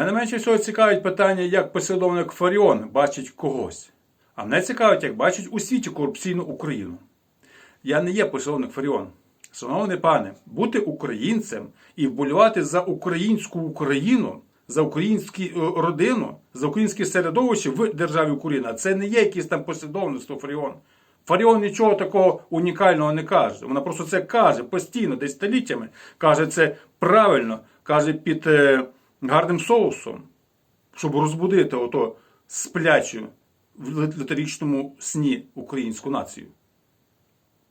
Мене менше всього цікавить питання, як послідовник Фаріон бачить когось. А мене цікавить, як бачить у світі корупційну Україну. Я не є послідовник Фаріон. Шановний пане, бути українцем і вболівати за українську Україну, за українську е, родину, за українське середовище в державі Україна, це не є якесь там послідовництво Фаріон. Фаріон нічого такого унікального не каже. Вона просто це каже постійно, десь століттями. Каже це правильно, каже під е, гарним соусом, щоб розбудити ото сплячу в літерічному сні українську націю.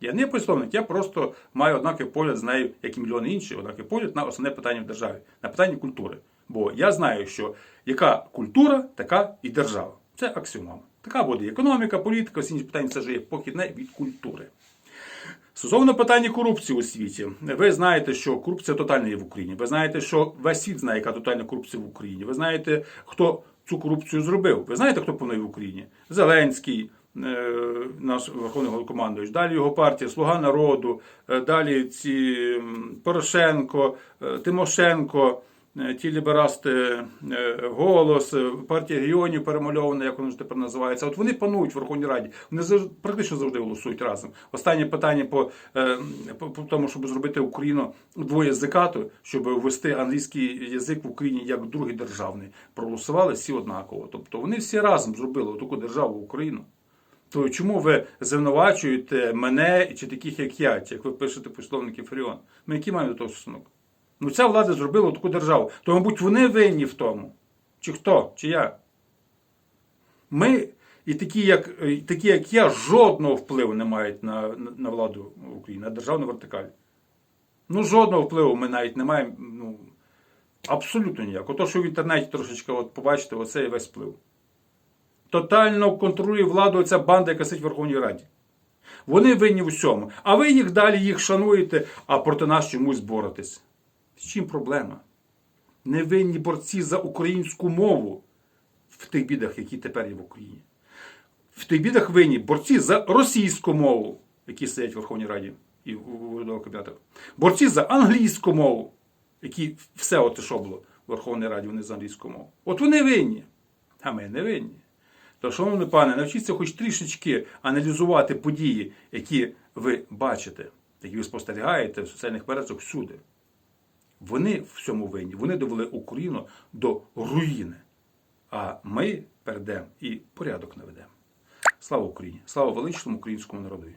Я не послідовник, я просто маю однаковий погляд з нею, як і мільйони інші, однаковий погляд на основне питання в державі, на питання культури. Бо я знаю, що яка культура, така і держава. Це аксіома. Така буде економіка, політика, всі інші питання це ж є похідне від культури. Стосовно питання корупції у світі, ви знаєте, що корупція тотальна є в Україні. Ви знаєте, що весь світ знає, яка тотальна корупція в Україні. Ви знаєте, хто цю корупцію зробив. Ви знаєте, хто планує в Україні? Зеленський, е, наш верховний головнокомандуючий, далі його партія, Слуга народу, е, далі ці Порошенко, е, Тимошенко. Е, Ті ліберасти, е, голос, е, партія регіонів перемальована, як воно ж тепер називається. От вони панують в Верховній Раді. Вони завжди- практично завжди голосують разом. Останнє питання по, по, тому, щоб зробити Україну двоязикату, щоб ввести англійський язик в Україні як другий державний. Проголосували всі однаково. Тобто вони всі разом зробили таку державу Україну. То чому ви звинувачуєте мене чи таких, як я, чи як ви пишете послідовники Фаріон? Ми які маємо до того стосунок? Ну ця влада зробила таку державу. То, мабуть, вони винні в тому. Чи хто? Чи я? Ми і такі, як, і такі, як я, жодного впливу не мають на, на, на владу України, на державну вертикаль. Ну, жодного впливу ми навіть не маємо. Ну, абсолютно ніяк. Ото, що в інтернеті трошечки от побачите, оце і весь вплив. Тотально контролює владу ця банда, яка сидить в Верховній Раді. Вони винні в усьому. А ви їх далі їх шануєте, а проти нас чомусь боретесь. З чим проблема? Невинні борці за українську мову в тих бідах, які тепер є в Україні. В тих бідах винні борці за російську мову, які сидять в Верховній Раді і в урядових кабінетах. Борці за англійську мову, які все оте, що було в Верховній Раді, вони за англійську мову. От вони винні, а ми не винні. То, шановний пане, навчіться хоч трішечки аналізувати події, які ви бачите, які ви спостерігаєте в соціальних мережах всюди. Вони в цьому винні. Вони довели Україну до руїни. А ми перейдемо і порядок наведемо. Слава Україні! Слава величному українському народу!